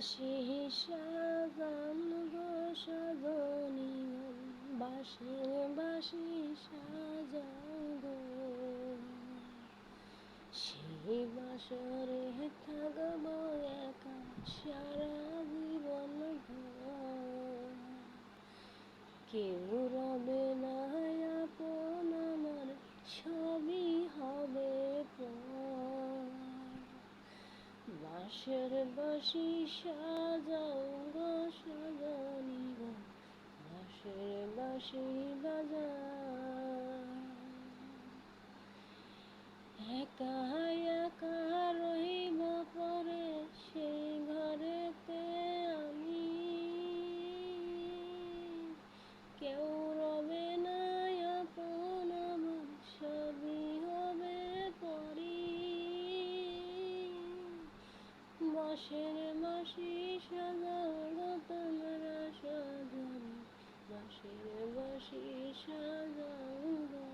বাসি সাজান গো, সাজনি বাসি বাসি সাজান গো। সেই বাসরে থাকব একা সারা জীবন কেউ রবে না আপন আমার সবই হবে পর বাঁশের বাসি সাজাও গো সাজানি গো বাসি বাজা একা বাঁশি সাজাও গো তোমরা সাজানি বাঁশি সাজাও গো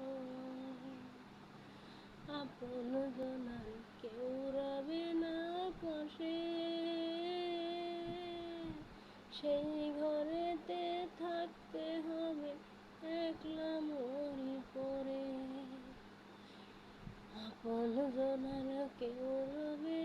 আপন জনার কেউ রবে না পাশে। সেই ঘরেতে থাকতে হবে একলা মরি পরে। আপন জনার কেউ রবে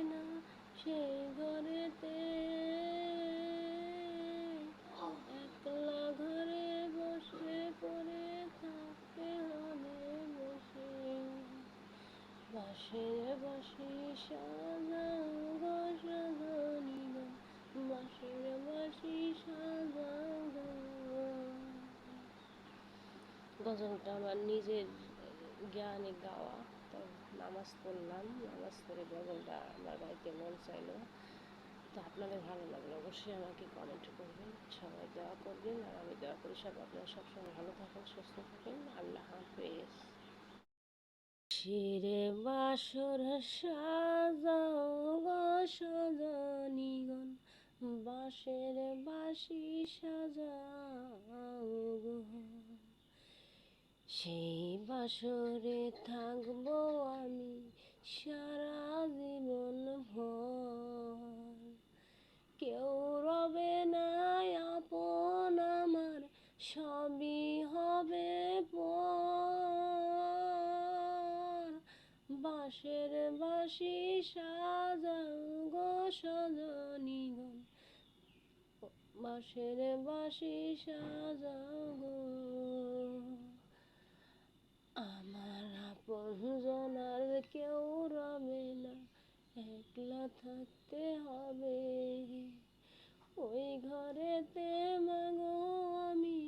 বাসে, বাসি সাজাও সাজানি গো। বাসের বাসি সাজাও গজলটা আমার নিজের জ্ঞানে গাওয়া। তো নামাজ পড়লাম। নামাজ পড়ে গজলটা আমার গাইতে মন চাইলো। তো আপনাদের ভালো লাগলে অবশ্যই আমাকে কমেন্ট করবেন। সবাই দোয়া করবেন। আর আমি দোয়া করি সব আপনারা সবসময় ভালো থাকেন, সুস্থ থাকেন। আল্লাহ হাফেজ। শিরে বাসর সাজাও গো সজনীগণ বাঁশি সাজাও গো। সেই বাসরে থাকব আমি সারা জীবন ভর। কেউ রবে না আপন আমার, সবই পাশের বাঁশি সাজাও গো সজনীগণ বাঁশের বাঁশি সাজাও গো। আমার আপন আর কেউ রবে না, একলা থাকতে হবে। ওই ঘরেতে মাগো আমি